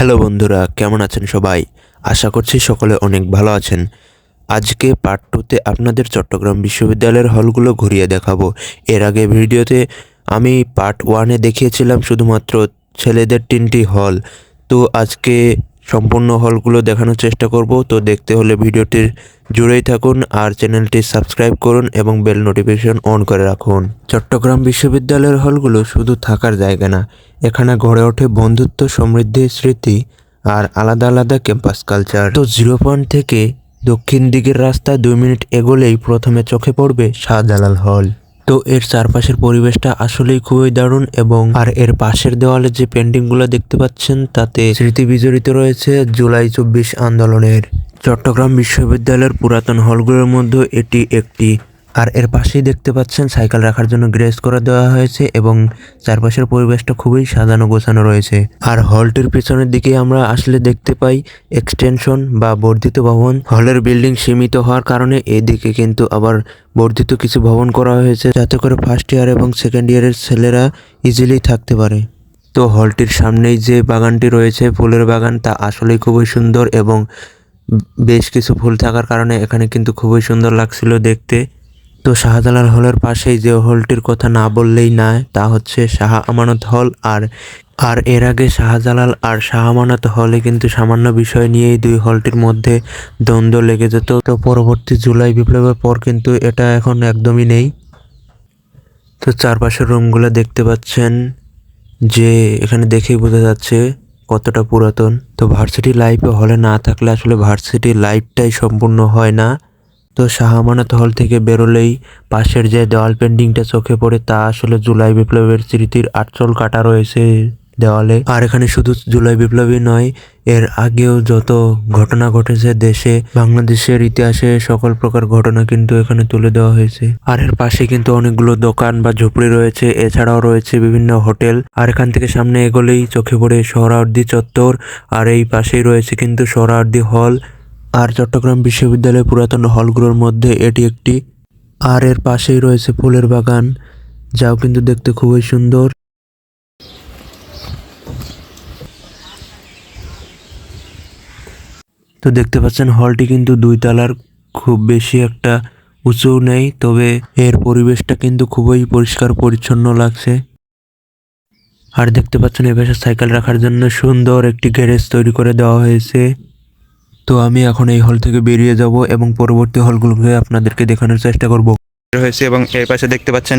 Hello বন্ধুরা, কেমন আছেন সবাই? আশা করছি সকলে অনেক ভালো আছেন। আজকে পার্ট টুতে আপনাদের চট্টগ্রাম বিশ্ববিদ্যালয়ের হলগুলো ঘুরিয়ে দেখাবো। এর আগে ভিডিওতে আমি পার্ট ওয়ানে দেখিয়েছিলাম শুধুমাত্র ছেলেদের তিনটি হল। তো আজকে সম্পূর্ণ হলগুলো দেখানোর চেষ্টা করব। তো দেখতে হলে ভিডিওটির জুড়েই থাকুন আর চ্যানেলটি সাবস্ক্রাইব করুন এবং বেল নোটিফিকেশন অন করে রাখুন। চট্টগ্রাম বিশ্ববিদ্যালয়ের হলগুলো শুধু থাকার জায়গা না, এখানে গড়ে ওঠে বন্ধুত্ব, সমৃদ্ধি, স্মৃতি আর আলাদা আলাদা ক্যাম্পাস কালচার। তো জিরো পয়েন্ট থেকে দক্ষিণ দিকের রাস্তা দুই মিনিট এগোলেই প্রথমে চোখে পড়বে শাহজালাল হল। তো এর চারপাশের পরিবেশটা আসলেই খুবই দারুণ এবং আর এর পাশের দেওয়ালে যে পেন্টিংগুলো দেখতে পাচ্ছেন, তাতে স্মৃতি বিজড়িত রয়েছে জুলাই চব্বিশ আন্দোলনের। চট্টগ্রাম বিশ্ববিদ্যালয়ের পুরাতন হলগুলোর মধ্যে এটি একটি আর এর পাশেই দেখতে পাচ্ছেন সাইকেল রাখার জন্য গ্রেস করে দেওয়া হয়েছে এবং চারপাশের পরিবেশটা খুবই সাজানো গোছানো রয়েছে। আর হলটির পিছনের দিকে আমরা আসলে দেখতে পাই এক্সটেনশন বা বর্ধিত ভবন। হলের বিল্ডিং সীমিত হওয়ার কারণে এদিকে কিন্তু আবার বর্ধিত কিছু ভবন করা হয়েছে, যাতে করে ফার্স্ট ইয়ার এবং সেকেন্ড ইয়ারের ছেলেরা ইজিলি থাকতে পারে। তো হলটির সামনেই যে বাগানটি রয়েছে, ফুলের বাগান, তা আসলেই খুবই সুন্দর এবং বেশ কিছু ফুল থাকার কারণে এখানে কিন্তু খুবই সুন্দর লাগছিল দেখতে। তো শাহজালাল হলের পাশেই যে হলটির কথা না বললেই না তা হচ্ছে শাহ আমানত হল আর আর এর আগে শাহজালাল আর শাহ আমানত হলে কিন্তু সামান্য বিষয় নিয়েই দুই হলটির মধ্যে দ্বন্দ্ব লেগে যেত। তো পরবর্তী জুলাই বিপ্লবের পর কিন্তু এটা এখন একদমই নেই। তো চারপাশের রুমগুলো দেখতে পাচ্ছেন যে এখানে দেখেই বোঝা যাচ্ছে কতটা পুরাতন। তো ভার্সিটি লাইফে হলে না থাকলে আসলে ভার্সিটি লাইফটাই সম্পূর্ণ হয় না। তো শাহমানত হল থেকে বেরোলেই পাশের যে দেওয়াল পেন্টিংটা চোখে পড়ে তা আসলে জুলাই বিপ্লবের স্মৃতির আটচল কাটা রয়েছে দেওয়ালে। আর এখানে শুধু জুলাই বিপ্লবী নয়, এর আগেও যত ঘটনা ঘটেছে দেশে, বাংলাদেশের ইতিহাসে সকল প্রকার ঘটনা কিন্তু এখানে তুলে দেওয়া হয়েছে। আর এর পাশে কিন্তু অনেকগুলো দোকান বা ঝুপড়ি রয়েছে, এছাড়াও রয়েছে বিভিন্ন হোটেল। আর এখান থেকে সামনে এগোলেই চোখে পড়ে সোহরাওয়ার্দী চত্বর, আর এই পাশেই রয়েছে কিন্তু সোহরাওয়ার্দী হল। আর চট্টগ্রাম বিশ্ববিদ্যালয়ের পুরাতন হলগুলোর মধ্যে এটি একটি। আর এর পাশেই রয়েছে ফুলের বাগান, যাও কিন্তু দেখতে খুবই সুন্দর। তো দেখতে পাচ্ছেন, হলটি কিন্তু দুই তলার, খুব বেশি একটা উঁচু নেই, তবে এর পরিবেশটা কিন্তু খুবই পরিষ্কার পরিচ্ছন্ন লাগছে। আর দেখতে পাচ্ছেন এপাশে সাইকেল রাখার জন্য সুন্দর একটি গ্যারেজ তৈরি করে দেওয়া হয়েছে। তো আমি এখন এই হল থেকে বেরিয়ে যাব এবং পরবর্তী হলগুলোকে আপনাদেরকে দেখানোর চেষ্টা করব। হয়েছে এবং এর পাশে দেখতে পাচ্ছেন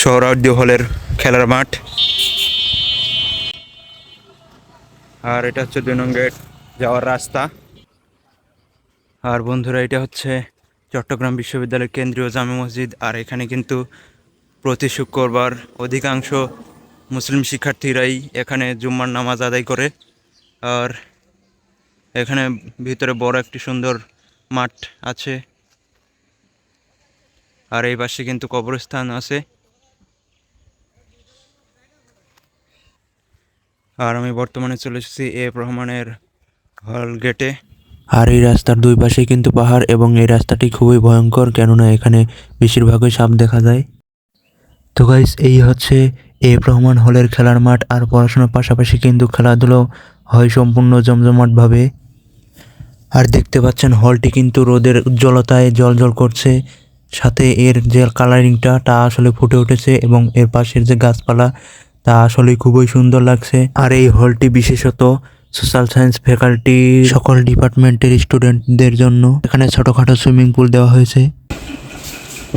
সৌরার্দি হলের খেলার মাঠ। আর এটা হচ্ছে দুই নং গেট, যাওয়ার রাস্তা। আর বন্ধুরা, এটা হচ্ছে চট্টগ্রাম বিশ্ববিদ্যালয়ের কেন্দ্রীয় জামে মসজিদ। আর এখানে কিন্তু প্রতি শুক্রবার অধিকাংশ মুসলিম শিক্ষার্থীরাই এখানে জুম্মার নামাজ আদায় করে। আর এখানে ভিতরে বড় একটি সুন্দর মাঠ আছে। আর এই পাশে কিন্তু কবরস্থান আছে। আর আমি বর্তমানে চলে এসেছি এ রহমানের হল গেটে। আর এই রাস্তার দুই পাশে কিন্তু পাহাড় এবং এই রাস্তাটি খুবই ভয়ঙ্কর, কেননা এখানে বেশিরভাগই সাপ দেখা যায়। তো গাইস এই হচ্ছে এ রহমান হলের খেলার মাঠ। আর পড়াশোনার পাশাপাশি কিন্তু খেলাধুলো হয় সম্পূর্ণ জমজমাটভাবে। আর দেখতে পাচ্ছেন হলটি কিন্তু রোদের উজ্জ্বলতায় জল জল করছে। সাথে এর যে কালারিংটা তা আসলে ফুটে উঠেছে এবং এর পাশের যে গাছপালা, তা আসলে খুবই সুন্দর লাগছে। আর এই হলটি বিশেষত সোশ্যাল সায়েন্স ফ্যাকাল্টি সকল ডিপার্টমেন্টের স্টুডেন্টদের জন্য। এখানে ছোটখাটো সুইমিং পুল দেওয়া হয়েছে।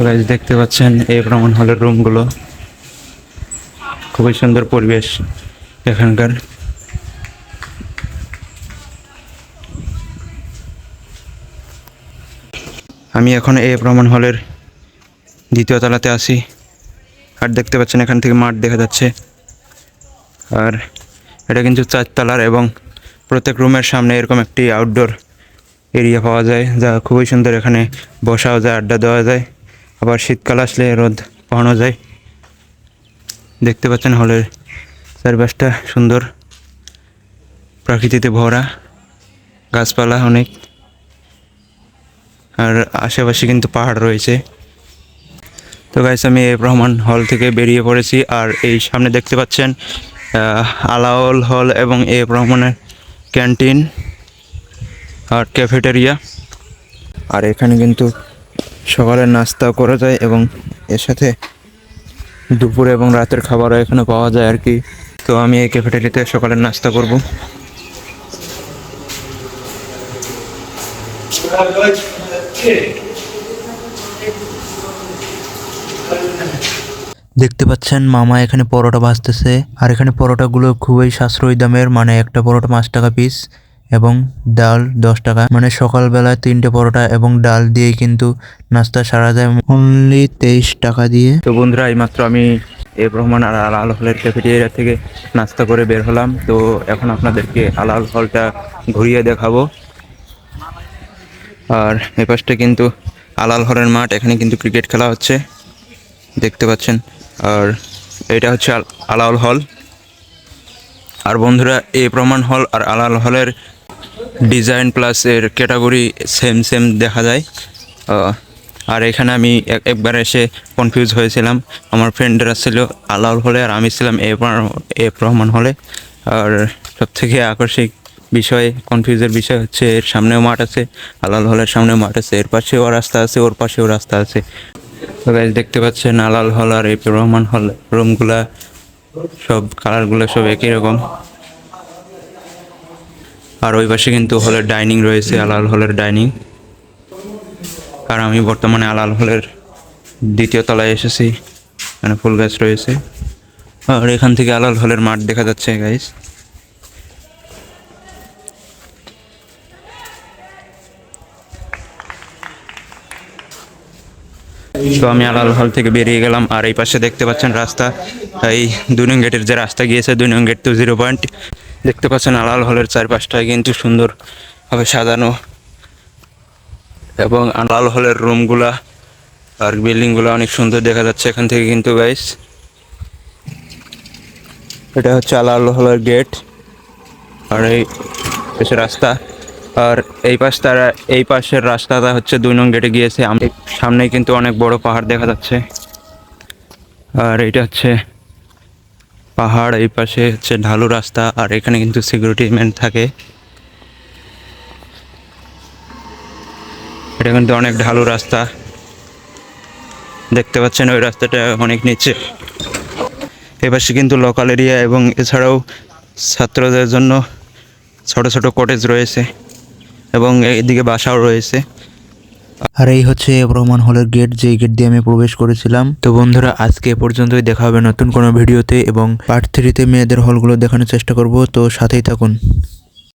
গাইজ দেখতে পাচ্ছেন এই রহমান হলের রুমগুলো খুবই সুন্দর পরিবেশ এখানকার। আমি এখন এ রহমান হলের দ্বিতীয় তলাতে আছি। আর দেখতে পাচ্ছেন এখান থেকে মাঠ দেখা যাচ্ছে। আর এটা কিন্তু চারতলার এবং প্রত্যেক রুমের সামনে এরকম একটি আউটডোর এরিয়া পাওয়া যায়, যা খুবই সুন্দর এখানে বসাও যায়, আড্ডা দেওয়া যায়। আবার শীতকাল আসলে রোদ পাওয়ানো যায়। দেখতে পাচ্ছেন হলের চারপাশটা সুন্দর। প্রকৃতিতে ভরা। গাছপালা অনেক। আর আশেপাশে কিন্তু পাহাড় রয়েছে। তো গাইস আমি এ রহমান হল থেকে বেরিয়ে পড়েছি আর এই সামনে দেখতে পাচ্ছেন আহ, আলাওল হল এবং এ রহমানের ক্যান্টিন আর ক্যাফেটেরিয়া আর এখানে কিন্তু সকালের নাস্তা করা যায় এবং এর সাথে দুপুর এবং রাতের খাবারও এখানে পাওয়া যায় আর কি। তো আমি এই ক্যাফেটেরিয়াতে সকালের নাস্তা করব। দেখতে পাচ্ছেন মামা এখানে পরোটা ভাজতেছে। আর এখানে পরোটাগুলো খুবই সাশ্রয়ী দামের মানে একটা পরোটা পাঁচ টাকা পিস এবং ডাল দশ টাকা। মানে সকালবেলা তিনটে পরোটা এবং ডাল দিয়ে কিন্তু নাস্তা সারা যায় অনলি তেইশ টাকা দিয়ে। তো বন্ধুরা এইমাত্র আমি এ রহমান আর আল আল হলের ক্যাফেটেরিয়া থেকে নাস্তা করে বের হলাম। তো এখন আপনাদেরকে আল আল হলটা ঘুরিয়ে দেখাবো। আর এ পাশটা কিন্তু আল আল হলের মাঠ, এখানে কিন্তু ক্রিকেট খেলা হচ্ছে, দেখতে পাচ্ছেন। আর এটা হচ্ছে আল- আলাউল হল। আর বন্ধুরা, এ প্রমাণ হল আর আলাল হলের ডিজাইন প্লাস এর ক্যাটাগরি সেম সেম দেখা যায়। আর এখানে আমি এক- একবার এসে কনফিউজ হয়েছিলাম। আমার ফ্রেন্ডরা ছিল আলাল হলে আর আমি ছিলাম এ প্র- এ রহমান হলে। আর সব থেকে আকর্ষিক বিষয় কনফিউজের বিষয় হচ্ছে, এর সামনেও মাঠ আছে, আলাল হলের সামনেও মাঠ আছে, এর পাশেও রাস্তা আছে, ওর পাশেও রাস্তা আছে। গাইজ দেখতে পাচ্ছেন, আলাল হল আর এ রহমান হল, রুমগুলা সব কালারগুলো সব একই রকম। আর ওই পাশে কিন্তু হলের ডাইনিং রয়েছে, আলাল হলের ডাইনিং আর আমি বর্তমানে আলাল হলের দ্বিতীয় তলায় এসেছি মানে ফুল গাছ রয়েছে। আর এখান থেকে আলাল হলের মাঠ দেখা যাচ্ছে গাইস তো আমি আলাল হল থেকে বেরিয়ে গেলাম, আর এই পাশে দেখতে পাচ্ছেন রাস্তা। এই দুই নং গেটের যে রাস্তা গিয়েছে দুই নং গেট টু জিরো পয়েন্ট দেখতে পাচ্ছেন আলাল হলের চারপাশটায় কিন্তু সুন্দরভাবে সাজানো। এবং আলাল হলের রুমগুলা আর বিল্ডিংগুলো অনেক সুন্দর দেখা যাচ্ছে এখান থেকে কিন্তু গাইস এটা হচ্ছে আলাল হলের গেট, আর এই রাস্তা। আর এই পাশ তারা, এই পাশের রাস্তাটা হচ্ছে দুই নং গেটে গিয়েছে। সামনে কিন্তু অনেক বড় পাহাড় দেখা যাচ্ছে। আর এটা হচ্ছে পাহাড়, এই পাশে হচ্ছে ঢালু রাস্তা, আর এখানে কিন্তু সিকিউরিটি ম্যান থাকে। এটা কিন্তু অনেক ঢালু রাস্তা। দেখতে পাচ্ছেন ওই রাস্তাটা অনেক নিচে। এপাশে কিন্তু লোকাল এরিয়া এবং এছাড়াও ছাত্রদের জন্য ছোট ছোট কটেজ রয়েছে। এবং এদিকে বাসাও রয়েছে। আর এই হচ্ছে রহমান হলের গেট যে গেট দিয়ে আমি প্রবেশ করেছিলাম। তো বন্ধুরা, আজকে এ পর্যন্তই। দেখা হবে নতুন কোনো ভিডিওতে এবং পার্ট থ্রিতে মেয়েদের হলগুলো দেখানোর চেষ্টা করব। তো সাথেই থাকুন।